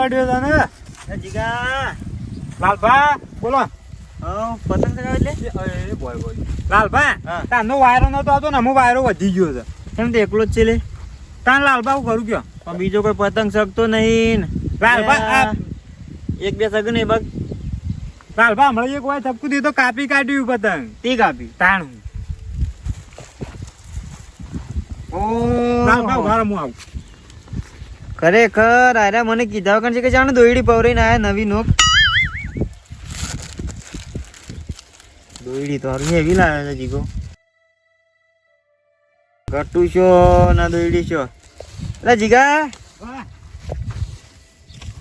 અમે વાયરો છે ને? એ જીગા. લાલભા બોલો. હા પતંગ ચગાવે એટલે બોય બોય. લાલભા. તારનો વાયરો નતો આવતો ને અમુક વાયરો વધી ગયો છે. એમ તો એકલો જ છે લે. તાર લાલભા હું કરું કયો? પણ બીજો કોઈ પતંગ શકતો નહીં. લાલભા એક બે સગન એ બગ. લાલભા હમણાં એક વાર ચપકું દીધો કાપી કાઢ્યું પતંગ. તે કાપી. તાણ. લાલભા ઊભા હું આવું. ખરેખર આરા મને કીધા વગર છે કે જાણે દોયડી પવરાઈને આયા નવી નોક. દોયડી તો હરમી એવી ના છે જીગો. ગટ્ટુ છો ના દોયડી છો? એટલે જીગા.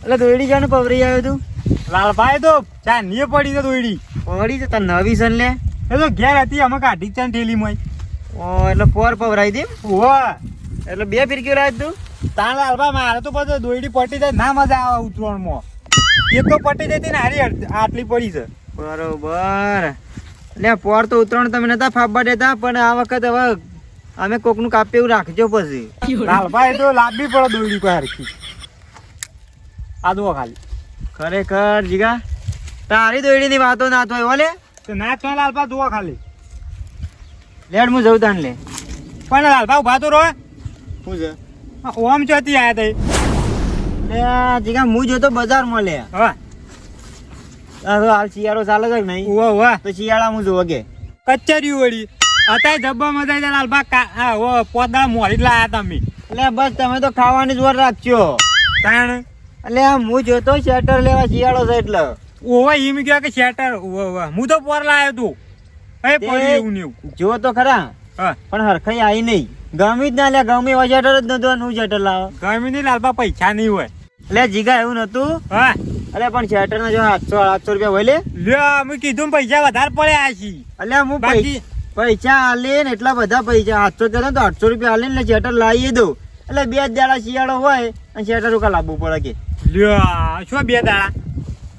એટલે દોયડી જાણે પવરાઈ આવ્યો તું? લાલભાઈ તો ચા નીએ પડી તો દોયડી. પડી જતા નવી સન લે. એ તો ઘેર હતી અમે કાઢી ચાન ઠેલીમાં. ઓ એટલે પોર પવરાઈ દે એટલે બે ફિરકીઓ લાવ તું? તાણ લાલભા મારે તો પછી દોયડી પટી જાય. ના મજા આવે ઉતરણમાં. એક તો પટી જતી ને હારી આટલી પડી છે. બરોબર. એટલે પોર તો ઉતરણ તમે નતા ફાફવા દેતા પણ આ વખત હવે અમે કોકનું કાપ્યું એવું રાખજો પછી. લાલભાઈ તો લાંબી પડે દોયડી કોઈ હરખી. આ દો ખાલી. ખરેખર જીગા તારી દોયડીની વાતો ના થાય ઓલે તો ના થાય લાલભા દુઆ ખાલી. લેડ હું જઉં તાન લે. પણ લાલભા ઊભા તો રહો. શું છે? ઓમ ચોથી આયા તઈ. લે જીગા હું જોતો બજારમાં લે. હા. હાલ શિયાળો ચાલે છે નહીં? ઉવા ઉવા. તો શિયાળા હું જોવો કે. કચેરી વળી. અત્યારે જબ્બા મજા હા ઓ પોદા મોરી જ લાયા તમે એટલે બસ તમે તો ખાવાની જ વાર રાખજો. તાણ? એટલે હું જોતો શેટર લેવા શિયાળો છે એટલે. ઓવા એમ કહે કે શેટર? ઓવા ઓવા હું તો પોર લાયો તું. એ પડી એવું જો તો ખરા. હા. પણ હરખાઈ આવી નહીં. ગમી જ ના લે ગમી હોય શેટર જ નતો હું શેટર લાવો. ગમી નહીં લાલભા પૈસા નહીં હોય. એટલે જીગા એવું નતું હા? અલે પણ શેટર ના જો સાતસો આઠસો રૂપિયા હોય લે. લ્યો મેં કીધું પૈસા વધારે પડ્યા છે એટલે હું બાકી પૈસા આલે ને એટલા બધા પૈસા સાતસો કે તો આઠસો રૂપિયા આલે ને શેટર લાવી દઉં. એટલે બે દાડા શિયાળો હોય અને શેટર ઉકા લાવવું પડે કે. લ્યો શું બે દાડા?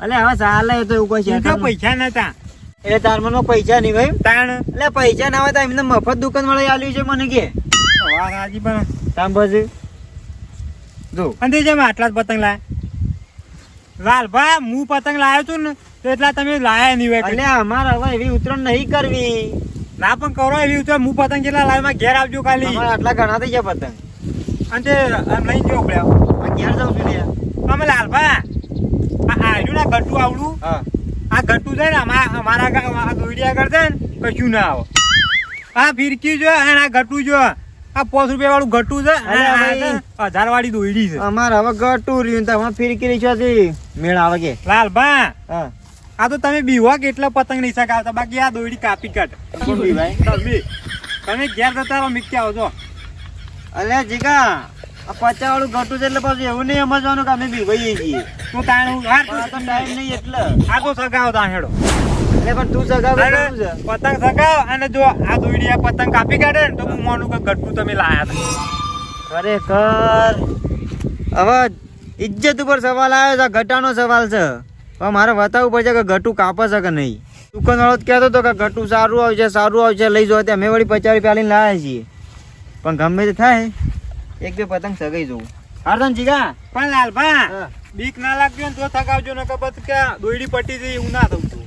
એટલે હવે ચાલે તો એવું કોઈ શેટર પૈસા નતા. એટલે તાર મનમાં પૈસા નહીં ભાઈ તાણ? એટલે પૈસા ના હોય તો એમને મફત દુકાન વાળા આલ્યું છે મને કે. વાત સાચી પણ. તામ પછી જો. અને જેમ આટલા જ પતંગ લાયા. લાલભા હું પતંગ લાવ્યો છું ને તો એટલા તમે લાયા નહીં હોય એટલે અમારે હવે એવી ઉતરણ નહીં કરવી. ના પણ કરો એવી ઉતરણ. હું પતંગ કેટલા લાવ્યો? ઘેર આવજો ખાલી. આટલા ઘણા થઈ ગયા પતંગ. અને તે લઈને જો પડ્યા. આ ઘેર જાઉં છું લ્યા. અમે લાલભા આ આર્યું ના ગટ્ટુ આવડું. હા. આ ઘટું છે ને અમારા આગળ છે ને કશું ના આવે. આ ફિરકી જો અને આ ઘટું જો. આ પાંચ રૂપિયા વાળું ઘટું છે. છે હજાર વાળી દોયડી છે. અમારે હવે ઘટું રહ્યું તો હવે રહી છો મેળ આવે કે. લાલ ભા આ તો તમે બીવા કેટલા પતંગ નહીં શકાવતા બાકી આ દોયડી કાપી કાઢ? તમે. તમે ઘેર જતા રહો આવો આવજો અલ્યા જીગા પચાસ વાળું ઘટું છે એટલે પાછું એવું નહીં સમજવાનું કે અમે બીવાઈએ છીએ. હું તાણું હા તો ટાઈમ નહીં એટલે. આ તો સગાવ તા હેડો એટલે પણ તું સગાવે પતંગ સગાવ અને જો આ દોયડી આ પતંગ કાપી કાઢે ને તો હું માનું કે ગટ્ટુ તમે લાયા હતા. ખરેખર. હવે ઇજ્જત ઉપર સવાલ આવ્યો છે ઘટાનો સવાલ છે. હવે મારે બતાવવું પડશે કે ઘટું કાપે છે કે નહીં. દુકાન વાળો કહેતો હતો કે ઘટું સારું આવશે સારું આવશે લઈ જવા ત્યાં અમે વળી પચાસ રૂપિયા લઈને લાવ્યા છીએ. પણ ગમે તે થાય એક બે પતંગ સગાઈ જવું હારદાન જીગા? પણ લાલભા ભા બીક ના લાગજો ને તો થકાવજો ને કે દોયડી પટી જઈ એવું ના થવું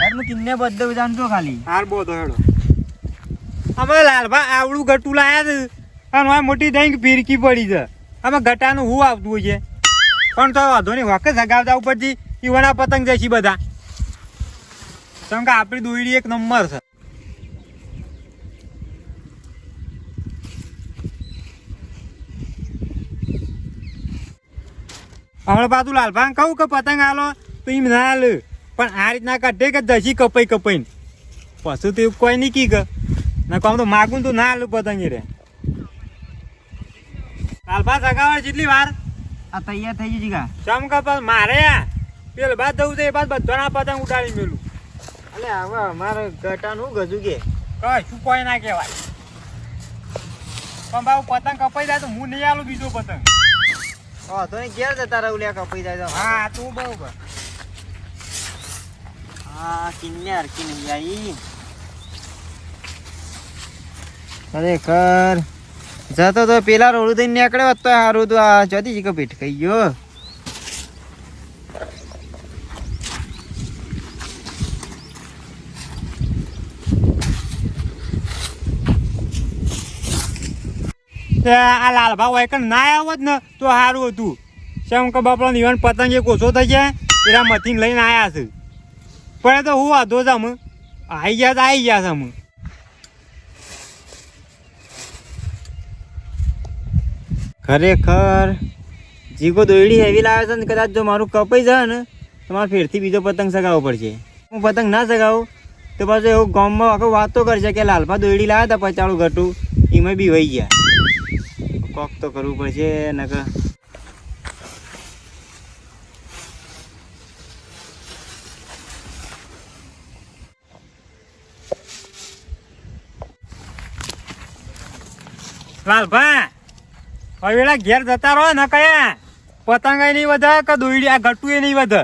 યાર હું આવડું ગટું લાયા મોટી દહીં ફીરકી પડી છે. અમે ગટાનું હું આવતું હોય છે. પણ તો વાંધો નહીં, વાકે સગાવતા ઉપરથી બધા. કેમ કે આપણી દોયડી એક નંબર છે. હમણાં પાછું લાલભા કહું કે પતંગ આલો તો એમ ના હાલ પણ આ રીતના કાઢે કે દસી કપાઈ કપાઈને? પશુ તો એવું કોઈ નહીં કી કે ના કહું તો માગું તો ના હાલું પતંગ રે. કાલભા સગાવડ જેટલી વાર? આ તૈયાર થઈ ગઈ ગા. ચમ કપાસ મારે પેલ બાદ જવું છે એ બાદ બધાના પતંગ ઉડાડી મેલું. એટલે હવે અમારે ઘટાનું ગજુ કે? કઈ શું કોઈ ના કહેવાય. પણ ભાવ પતંગ કપાઈ જાય તો હું નહીં આલું બીજો પતંગ. હા તો ઘેર જતા રહું લે કપાઈ જાય હા તું બરોબર ખરેખર જતો તો પેલા રોડું થઈને નીકળ્યો હતો સારું તો આ જતી જ કે ભેટકાઈ ગયો. આ લાલભા હોય ના આવત ને તો સારું હતું. શેમ કે બાપડા નિવાન પતંગ એક ઓછો થઈ જાય એના મથી લઈને આવ્યા છે. પણ તો હું વાંધો છે અમે આવી ગયા તો આવી ગયા છે અમે ખરેખર જીગો દોયડી હેવી લાવે છે ને કદાચ જો મારું કપાઈ જાય ને, તો મારે ફેરથી બીજો પતંગ સગાવવો પડશે. હું પતંગ ના સગાવું, તો પાછું એવું ગામમાં આખો વાતો કરશે કે લાલભા દોયડી લાવ્યા હતા પચાળું ઘટું એમાં બી વહી ગયા. કોક તો કરવું પડશે, નકર લાલભા હવે ઘેર જતા રહો ને કયા. પતંગ નહીં વધે કે દોઈડી આ ગટું નહીં વધે.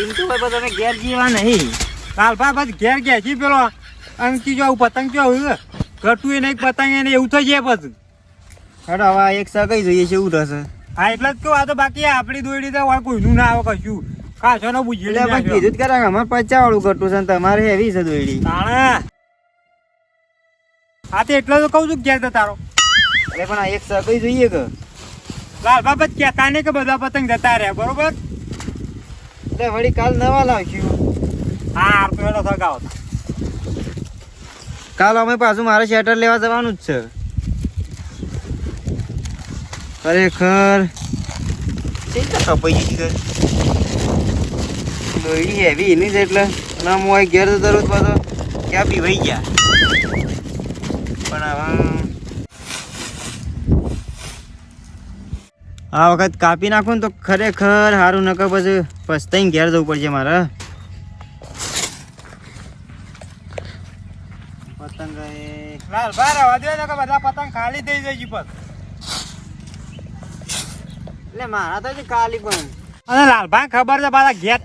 એમ તો ભાઈ તમે ઘેર જીવા નહીં. લાલભા બસ ઘેર ઘેર છી પેલો અંકી જો પતંગ જો આવું એ નહીં પતંગ નહીં એવું થઈ જાય પછી. ખરા હવે એક સગાઈ જોઈએ છે એવું થશે. હા એટલે જ કહું આ તો બાકી આપણી દોયડી તો કોઈનું ના આવે કશું. કાશો નો પૂછી એટલે કીધું જ કરે અમારે પચાવાળું ઘટું છે ને તમારે હેવી છે તાણે. હા તે એટલો તો કહું છું ઘેર તારો. અરે પણ આ એક સગાઈ જોઈએ કે? લાલ બાબત કહેતા તાને કે બધા પતંગ જતા રહ્યા બરોબર? એટલે વળી કાલ નવા લાવશું. હા એનો સગાવો કાલ અમે પાછું મારે શેટર લેવા જવાનું જ છે. ખરેખર. કપાઈ ગઈ લોહી હેવી એની જ એટલે. ના હું ઘેર જતો રહું પાછો ક્યાં વહી ગયા પણ હવે આ વખત કાપી નાખું ને તો ખરેખર સારું નકર પછી પસ્તાઈને ઘેર જવું પડશે મારે. પતંગ લાલભા રહેવા દે બધા પતંગ ખાલી થઈ જાય છે એટલે મારા તો હજી ખાલી પણ. અને લાલભાઈ ખબર છે પાછા ઘેર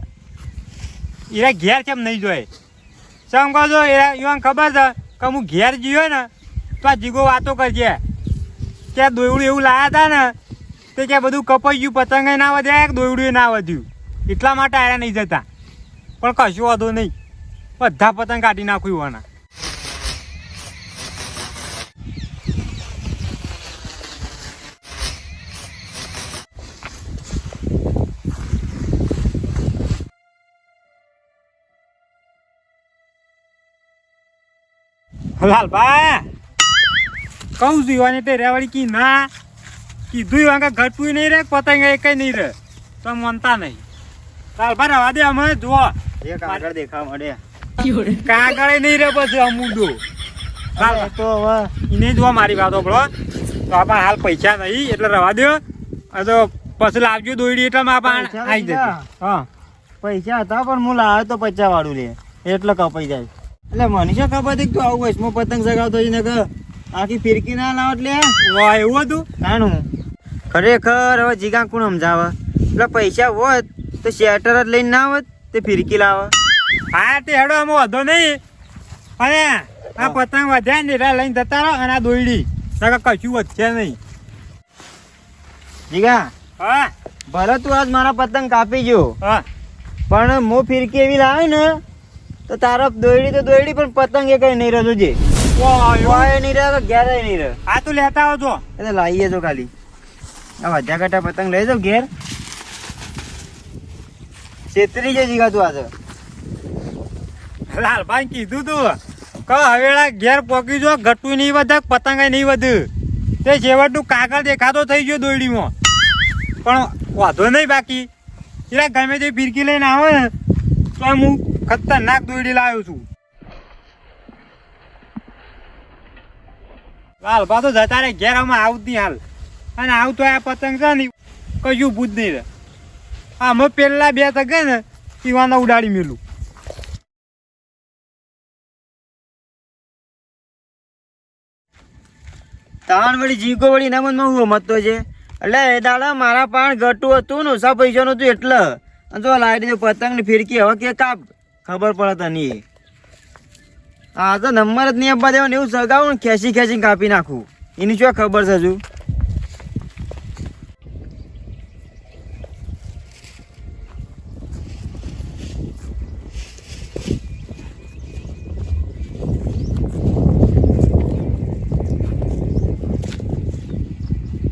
એરા ઘેર કેમ નહીં જોઈ સમ કહો છો? એરા ઈવન ખબર છે કે હું ઘેર જીવ્યો ને તો આ જીગો વાતો કરજે. કે દોયડું એવું લાયા હતા ને તે કે બધું કપાઈ ગયું પતંગ ના વધ્યા કે દોયડું ના વધ્યું. એટલા માટે આયા નહીં જતા. પણ કશું વાંધો નહીં. બધા પતંગ કાઢી નાખ્યું હોવાના લાલભા કહું કઉ જીવાની તે રેવાડી કી ના? કીધું વાંકા ઘટવું નહીં રે પતંગ એ કઈ નહીં રે. તો મનતા નહીં. લાલભા રવા દે અમે જુઓ. એક આગળ દેખાવા મળે. કાગળ નહીં રે પછી અમૂડો. હાલ તો હવે. એને જોવા મારી વાતો પડો તો આપણે હાલ પૈસા નહીં એટલે રવા દો. આ તો પછી લાવજો દોયડી એટલે આપણે પૈસા આવી જશે? હા. પૈસા હતા પણ હું લાવ્યો તો પચાસ વાળું લે. એટલે કપાઈ જાય. એટલે મનીષો ખબર હતી તું આવું હોય? પતંગ સગાવતો ને આખી ફિરકી ના લાવ એટલે એવું હતું? નાનું ખરેખર હવે જીગા કોણ સમજાવે? એટલે પૈસા હોત તો શેટર જ લઈને ના આવત તે ફિરકી લાવે. હા તે હેડો આમ વધો નહીં. અને આ પતંગ વધ્યા ને એરા લઈને જતા રહો અને આ દોયડી. કશું વધશે નહીં. જીગા હા. ભલે તું આજ મારા પતંગ કાપી ગયો હા. પણ મો ફિરકી એવી લાવે ને તો તારા દોયડી તો દોયડી પણ પતંગ એ કઈ નહીં રહ્યો જોજે. નહીં રહે તો નહીં રહે આ તું લેતા આવજો. એટલે લાવીએ છો ખાલી. આ પતંગ લઈ જાઉં ઘેર? છેતરી જે જીગા તું આજે લાલભાઈ કીધું તું. કહો, હવેળા ઘેર પોકી જો ઘટું નહીં વધે, પતંગ નહીં વધે. તે છેવટનું કાગળ દેખાતો થઈ ગયો દોરડીમાં પણ વાંધો નહીં બાકી. એટલે ગમે તે ફિરકી લઈને આવે ને, તો હું ખતરનાક દોરડી લાવ્યો છું. લાલભા તો જતા રે ઘેર આમાં આવું નહીં હાલ. અને આવું તો આ પતંગ છે ને કશું ભૂત નહીં રહે અમે પેલા બે તકે ને, ઈવાના ઉડાડી મેલું. તાણ વળી, જીગો વળી ના મનમાં હું મતતો છે? એટલે એ દાડા મારા પાણ ઘટું હતું ને, ઓછા પૈસાનું હતું એટલે. અને જો લાઈટ પતંગ ને ફિરકી હવે કે કાપ, ખબર પડે તને. આ તો નંબર જ નહીં આપવા ને એવું સગાવું ને ખેંચી ખેંચીને કાપી નાખું. એની શું ખબર છે હજુ?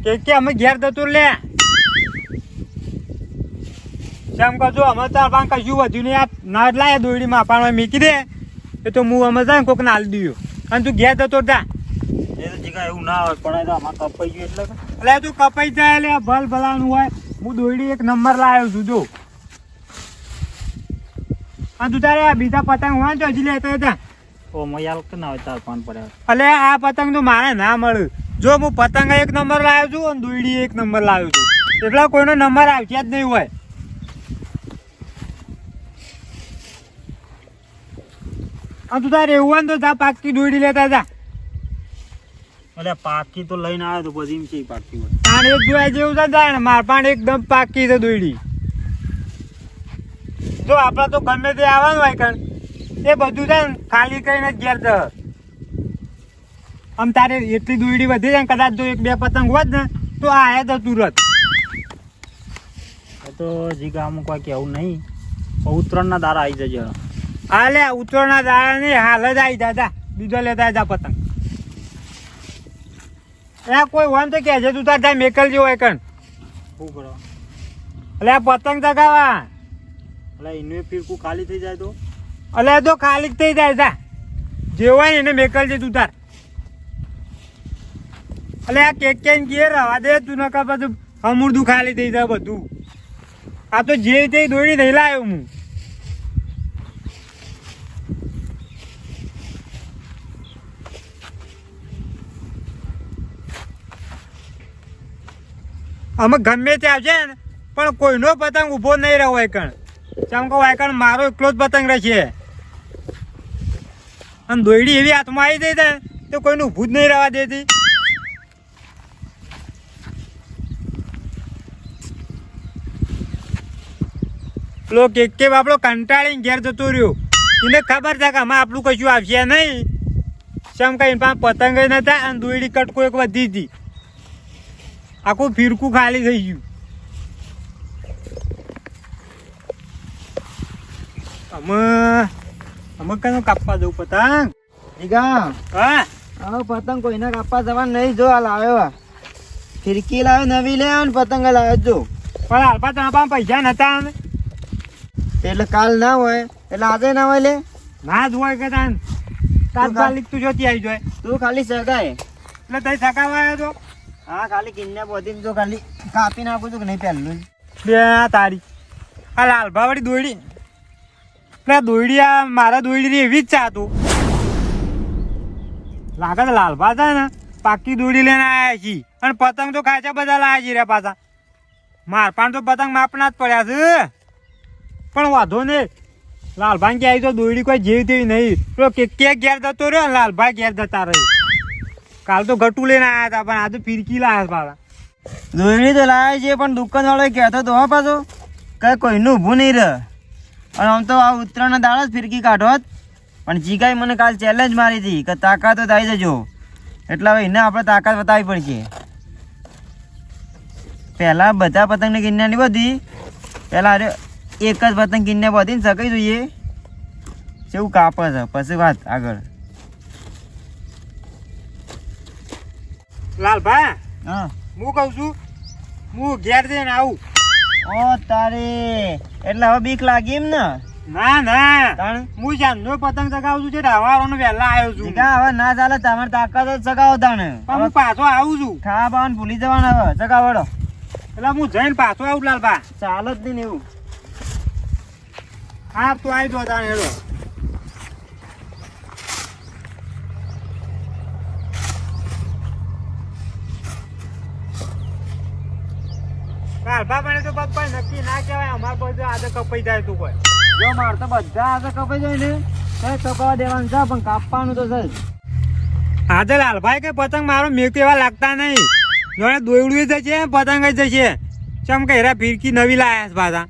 કે કે અમે ઘેર જતો લે. કહો અમે તાર પાસે કશું વધ્યું નહીં. આ ના લાયા દોરડી માપાનો મીકી દે. એ તો હું અમે જાય કોક નાલ દીયો અને તું ઘેર જતો એ એવું ના હોય પણ તો આમાં કપાઈ ગયું એટલે. એટલે તું કપાઈ જાય લે ભલ ભલાનું હોય. હું દોરડી એક નંબર લાવ્યો છું જો. અને તું તારે આ બીજા પતંગ તો હજી લેતો હતા ઓ મયાલ કે ના હોય ચાર પાંચ પડ્યા એટલે આ પતંગ તો મારે ના મળે જો હું પતંગ એક નંબર લાવ્યો છું અને દોરડી એક નંબર લાવ્યો છું. એટલા કોઈનો નંબર આવશે જ નહીં હોય. અને તું તારે એવું હોય ને તો જા પાકી દોરડી લેતા જા. અરે પાકી તો લઈને આવ્યો તો પછી એમ છે પાકી હોય. પાણ એક જોયા જેવું છે જાય માર પણ એકદમ પાકી છે દોરડી જો આપણા તો ગમે તે આવવાનું હોય કણ એ બધું છે ને ખાલી કરીને જ ઘેર છે આમ તારે એટલી દોરડી વધી જાય કદાચ જો એક બે પતંગ હોત ને તો આ તો તુરત તો જીગા અમુક કોઈ કેવું નહીં. ઉત્તરાયણના દારા આવી જજો હા લે ઉત્તરના દારા નહીં હાલ જ આવી દાદા બીજો લેતા જા પતંગ. એ કોઈ હોય તો કહેજે તું તાર ત્યાં મેકલ જેવો હોય કણ એટલે પતંગ ચગાવા. એટલે એનું ફીરકું ખાલી થઈ જાય તો? એટલે તો ખાલી જ થઈ જાય જા. જેવાય હોય એને મેકલજે તું તાર. એટલે આ કેક કેન કે રવા દે તું નકા બધું અમૂર્દું ખાલી થઈ જાય બધું. આ તો જે તે દોડી નહીં લાવ્યો હું. અમે ગમે તે આવશે ને, પણ કોઈનો પતંગ ઊભો નહીં રહ્યો વાયકણ. કણ ચમ કહો વાયકણ મારો એકલો જ પતંગ રહેશે. અને દોયડી એવી હાથમાં આવી જઈ તો કોઈનું ઊભું જ નહીં રહેવા દેતી. પેલો કેક કે બાપડો કંટાળીને ઘેર જતો રહ્યો. એને ખબર છે કે આમાં આપણું કશું આવશે નહીં. ચમ કઈ પાસે પતંગ નતા અને દોયડી કટકો એક વધી હતી. આખું ફિરકું ખાલી થઈ ગયું. અમે અમે કનો કાપવા જવું પતંગ? દીગા હા. હવે પતંગ કોઈને કાપવા જવા નહીં. જો આ લાવ્યો ફિરકી લાવ્યો નવી લે પતંગ લાવ્યો જો પણ હાલ પાછા પાસે પૈસા નતા ને એટલે કાલ ના હોય એટલે આજે ના હોય લે. ના જ હોય કે તાન. તાત્કાલિક તું જોતી આવી જોય. તું ખાલી સગાય. એટલે તઈ સગાવા આવ્યો તો હા ખાલી કિન્ને બોધી જો ખાલી કાપી નાખું છું કે નહીં પહેલું બે તારી આ લાલભા વાળી દોયડી. એટલે દોડી આ મારા દોયડી એવી જ ચાતું લાગે તો લાલભા છે ને પાકી દોડી લઈને આવ્યા છીએ અને પતંગ તો ખાચા બધા લાયા છે રે પાછા. માર પણ તો પતંગ માપના જ પડ્યા છે. પણ વાંધો નહીં. લાલભાઈ કે આવી તો દોયડી કોઈ જેવી તેવી નહીં. પેલો કે કે ઘેર જતો રહ્યો ને, લાલભાઈ ઘેર જતા રહ્યો કાલ તો ગટુ લઈને આવ્યા હતા, પણ આ તો ફિરકી લાવ્યા પાછા. દોયડી તો લાવે છે, પણ દુકાન વાળો કહેતો તો હા પાછો કઈ કોઈનું ઊભું નહીં રહે. અને આમ તો આ ઉત્તરાયણના દાડા જ ફિરકી કાઢોત પણ જીગાઈ મને કાલ ચેલેન્જ મારી હતી, કે તાકાત તો આવી જજો એટલે હવે એને આપણે તાકાત બતાવવી પડશે. પહેલાં બધા પતંગની નહીં બધી, પહેલાં અરે એક જ પતંગ કિન્ને બધી સકાઈ જોઈએ. કેવું કાપે છે? પછી વાત આગળ. લાલભા હા. હું કહું છું હું ઘેર જઈને આવું. ઓ તારે એટલે હવે બીક લાગી એમ ને? ના ના. હું જાનનો પતંગ ચગાવું છું છે હવારોનો વહેલા આવ્યો છું. જીગા હવે ના ચાલે તમારે તાકાત જ ચગાવો તાણે. પણ હું પાછો આવું છું. ખાવા બાવાનું ભૂલી જવાના હવે. ચગાવડો એટલે હું જઈને પાછો આવું લાલભા. ચાલ જ નહીં ને એવું. હા તો આવી જો તાણે હેલો લાલભા મને તો પપ્પા નક્કી ના કહેવાય અમાર બધું આજે કપાઈ જાય તું કોઈ. જો માર તો બધા આજે કપાઈ જાય ને તો કપાવા દેવાનું છે પણ કાપવાનું તો છે આજે લાલભાઈ કે પતંગ મારો મેક એવા લાગતા નહીં. જોડે દોયડું જશે પતંગ જ જશે. ચમ કે હેરા ફિરકી નવી લાયા છે પાછા.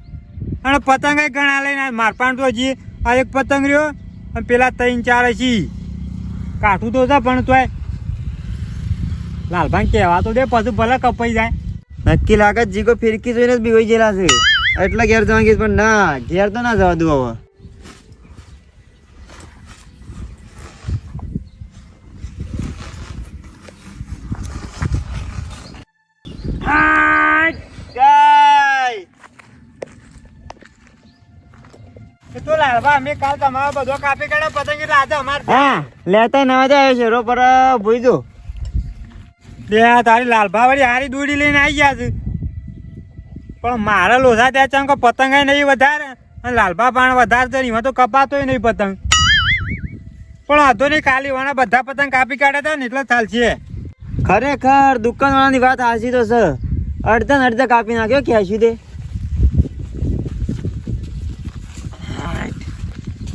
અને પતંગ ઘણા લઈને આવ્યા. માર પણ તો હજી. આ એક પતંગ રહ્યો અને પેલા ત્રણ ચાર હજી. કાઠું તો છે પણ તોય. લાલભાઈ કહેવા તો દે, પછી ભલે કપાઈ જાય. નક્કી લાગે જીગો ફિરકી જોઈને જ બીવાઈ ગયેલા છે. એટલે ઘેર જવા કીધું પણ ના, ઘેર તો ના જવા દઉં હવે. એ તો લાલબા અમે કાલ તમારો બધો કાપી કાઢ્યો પતંગ એટલે આજે અમારે હા લેતા નવા આવ્યો શેરો પર ભૂઈ દો. બે તારી લાલભા વળી હારી દોડી લઈને આવી ગયા છે. પણ મારા લોસા ત્યાં ચમ કે પતંગ નહીં વધારે. અને લાલભા પાણ વધારે તો એમાં તો કપાતોય નહીં પતંગ. પણ હતો નહીં ખાલી વાળા બધા પતંગ કાપી કાઢ્યા હતા ને એટલે ચાલશે. ખરેખર દુકાનવાળાની વાત હાસી તો સર અડધા અડધા કાપી નાખ્યો ક્યાં દે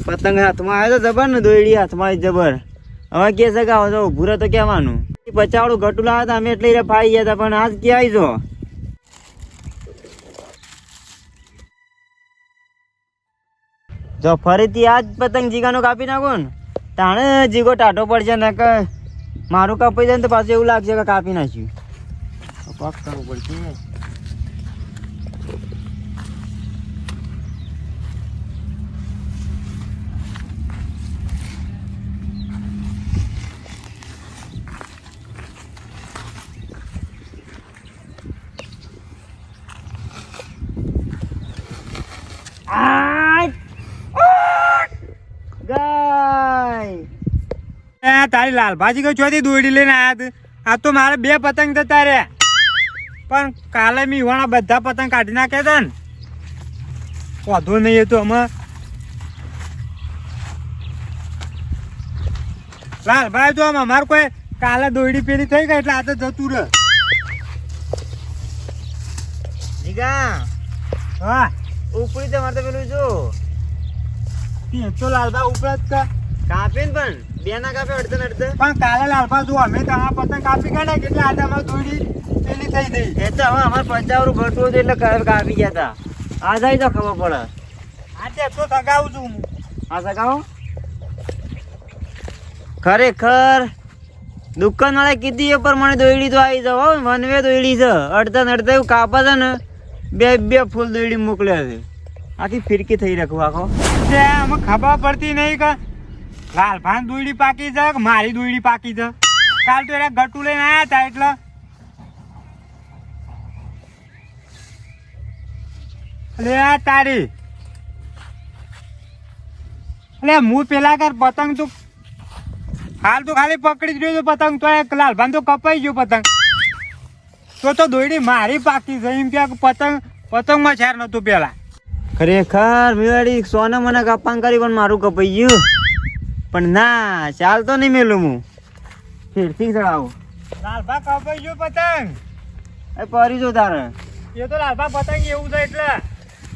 પતંગ હાથમાં આવ્યો તો જબર ને દોયડી હાથમાં જબર. હવે કે કે આવો ભૂરા તો કહેવાનું. પચાવડું ઘટું લાવ્યા હતા, અમે એટલે ફાઈ ગયા હતા, પણ આજ ક્યાં આવી જો જો ફરીથી આજ પતંગ જીગાનો કાપી નાખો ને, તાણે જીગો ટાટો પડશે ને કે મારું કાપી જાય ને તો પાછું એવું લાગશે કે કાપી નાખ્યું. પાક કરવું પડશે ગાય એ તારી લાલભાજી કઈ ચોથી દોડી લઈને આયા તું. આ તો મારે બે પતંગ જતા રહ્યા. પણ કાલે મેં ઈવાણા બધા પતંગ કાઢી નાખ્યા હતા ને. વાંધો નહીં એ તો અમે લાલભાઈ તો આમ અમારે કોઈ કાલે દોડી પેલી થઈ ગઈ એટલે આ તો જતું રહે. જીગા હા. ઉપડી તમારે મારે તો પેલું જો તો લાલભાઈ ઉપર જ કા કાપે ને પણ. બે ના કાપે અડધે ને પણ કાલે લાલભા જો અમે તમારા પતંગ કાપી કાઢ્યા એટલે આજે અમારે દોડી પેલી થઈ ગઈ. એ તો હવે અમારે પચાવરું ઘટવું હતું એટલે કાપી ગયા હતા આ જાય તો ખબર પડે. આજે તો સગાવું છું હું. આ સગાવો ખરેખર દુકાન વાળા કીધી એ પ્રમાણે દોયડી તો આવી જાવ હો, વન વે દોયડી છે. અડધા અડધા એવું કાપા છે ને બે બે ફૂલ દોયડી મોકલ્યા છે. આખી ફિરકી થઈ રાખવું આખો અમે ખબર પડતી નહીં કે લાલભાન દોયડી પાકી છે મારી દોયડી પાકી છે? કાલ તો એને ગટુ લઈને આયા હતા એટલે. લે આ તારી. અલે હું પેલા કર પતંગ તો હાલ તો ખાલી પકડી જ રહ્યો પતંગ, તો એક લાલભાન તો કપાઈ ગયો પતંગ. તો તો દોયડી મારી પાકી છે, એમ કે પતંગ પતંગમાં છેર નતું પેલા. ખરેખર મેવાડી સોને મને કાપાન કરી પણ મારું કપાઈ ગયું. પણ ના ચાલતો નહીં મેલું હું. ફેરથી ચડાવું. લાલભા કપાઈ ગયો પતંગ? એ પરી જો તારે. એ તો લાલભા પતંગ એવું છે એટલે.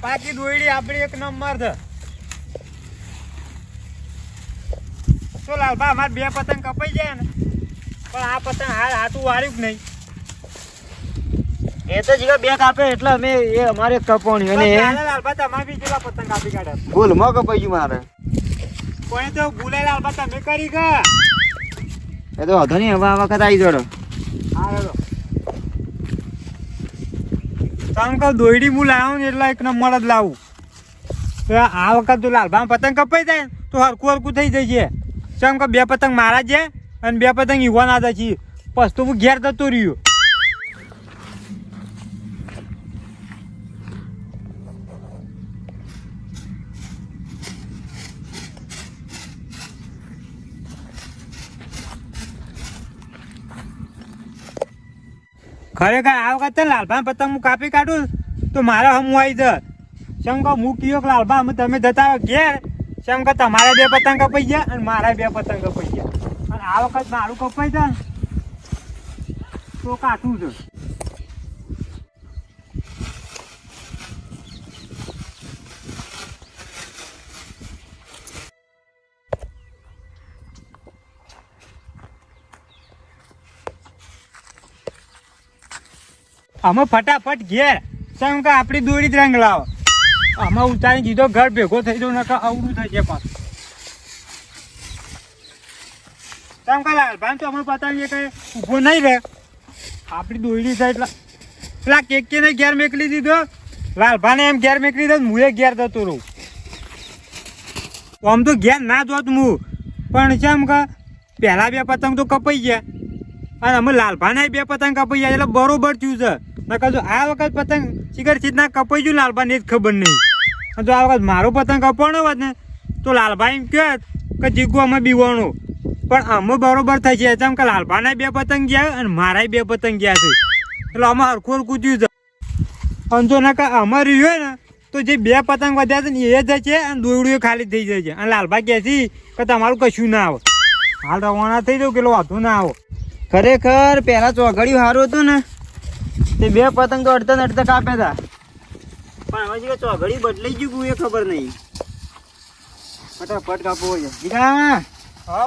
પાકી દોયડી આપણી એક નંબર છે. તો લાલભા અમારે બે પતંગ કપાઈ જાય ને. પણ આ પતંગ હાલ હાથું વાળ્યું જ નહીં? એ તો જીગા બે કાપે એટલે અમે એ અમારે કપોણી અને લાલભા તમારે બી કેટલા પતંગ કાપી કાઢ્યા? ભૂલમાં કપાઈ ગયું મારે. કોઈ તો ભૂલે લાલભા તમે કરી ગયા એ તો વાંધો નહીં હવે આ વખત આવી જોડો. હા તમે કહું દોયડી હું લાવું ને એટલે એક નંબર જ લાવું. આ વખત તો લાલભા પતંગ કપાઈ જાય ને તો હરકું હરકું થઈ જશે. ચમ કે બે પતંગ મારા છે અને બે પતંગ યુવા હતા છીએ પછી તો હું ઘેર જતો રહ્યો. ખરેખર આ વખતે લાલભા પતંગ હું કાપી કાઢું તો મારે હમ આવી જત. શમ કહો હું કયો લાલભા અમે તમે જતા ઘેર. શમ કહો તમારે બે પતંગ કપાઈ ગયા અને મારા બે પતંગ કપાઈ ગયા. અને આ વખત મારું કપાઈ જાય તો કાઠું છે. અમે ફટાફટ ઘેર. શમ કે આપણી દોરી જ રંગ લાવો. અમે ઉતારી દીધો, ઘર ભેગો થઈ જવું નકા અવડું થઈ જાય પાછું. શમ કે લાલભાન તો અમે પતાવીએ કે ઊભો નહીં રહે. આપણી દોરી થાય એટલે. પેલા કેક કે ઘેર મેકલી દીધો. લાલભાને એમ ઘેર મેકલી દીધો હું ઘેર જતો રહું. આમ તો ઘેર ના જોત હું પણ જેમ કે, પહેલાં બે પતંગ તો કપાઈ ગયા. અને અમે લાલભાના બે પતંગ કપાઈ ગયા એટલે બરોબર થયું છે. નકર જો આ વખત પતંગ શિખર સીધના કપાઈ ગયું લાલભાને જ ખબર નહીં. જો આ વખત મારો પતંગ કપાણો હોત ને, તો લાલભાઈ એમ કહે કે જીગુ અમે બીવાનું પણ અમે બરોબર થઈ છે એમ કે લાલભાના બે પતંગ ગયા અને મારાય બે પતંગ ગયા છે. એટલે અમે હરખું હરખું થયું છે. અને જો ના અમે રહ્યું હોય ને, તો જે બે પતંગ વધ્યા છે ને, એ જ છે અને દોરડીઓ ખાલી થઈ જાય છે. અને લાલભાઈ કહે છે કે તમારું કશું ના આવે. હાલ રવાના થઈ જાવ કેટલો વાંધો ના આવો. ખરેખર પહેલા ચોઘડિયું સારું હતું ને તે બે પતંગ તો અડધા ને અડધા કાપ્યા હતા પણ હવે જે ચોઘડી બદલાઈ ગયું એ ખબર નહીં. ફટાફટ કાપવો છે. હા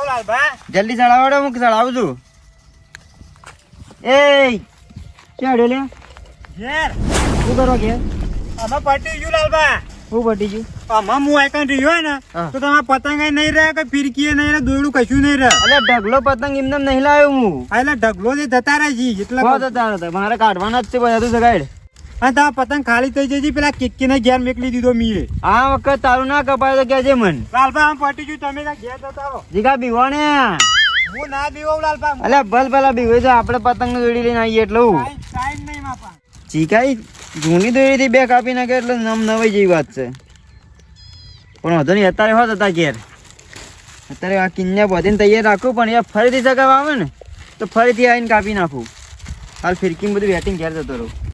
લાલભાઈ. જલ્દી ચડાવડો હું ચડાવું છું. એ ક્યાં લે ઘેર. શું કરો કે? અમે પટી ગયું લાલભાઈ. હું પટી ગયું આમાં હું આઈકન રહ્યો ને તો તમારા પતંગ નહીં રહે કે નહીં રહે દોરડું કશું નહીં રહે એટલે ઢગલો પતંગ એમને નહીં લાવ્યો હું એટલે ઢગલો જે જતા રહે છે એટલે મારે કાઢવાના જ છે બધા તું સગાડ અને તારા પતંગ ખાલી થઈ જાય છે પેલા કિક્કીને ઘેર મેકલી દીધો મીએ. આ વખત તારું ના કપાય તો કહેજે મન. લાલભા આમ પટી ગયું તમે ઘેર જતા રહો? જીગા બીવાને હું ના બીવો લાલભા. ભલ ભલા બીવો તો આપણે પતંગ જોડી લઈને આવીએ એટલું. ટાઈમ નહીં માપા. જૂની દોરીથી બે કાપી નાખે એટલે નમ નવાઈ જેવી વાત છે. પણ વાંધો નહીં, અત્યારે હોત હતા ઘેર. અત્યારે આ કિન્યા બધીને તૈયાર રાખું, પણ એ ફરીથી સગાવ આવે ને, તો ફરીથી આવીને કાપી નાખું. હાલ ફિરકી બધું વેટિંગ ઘેર જતો રહું.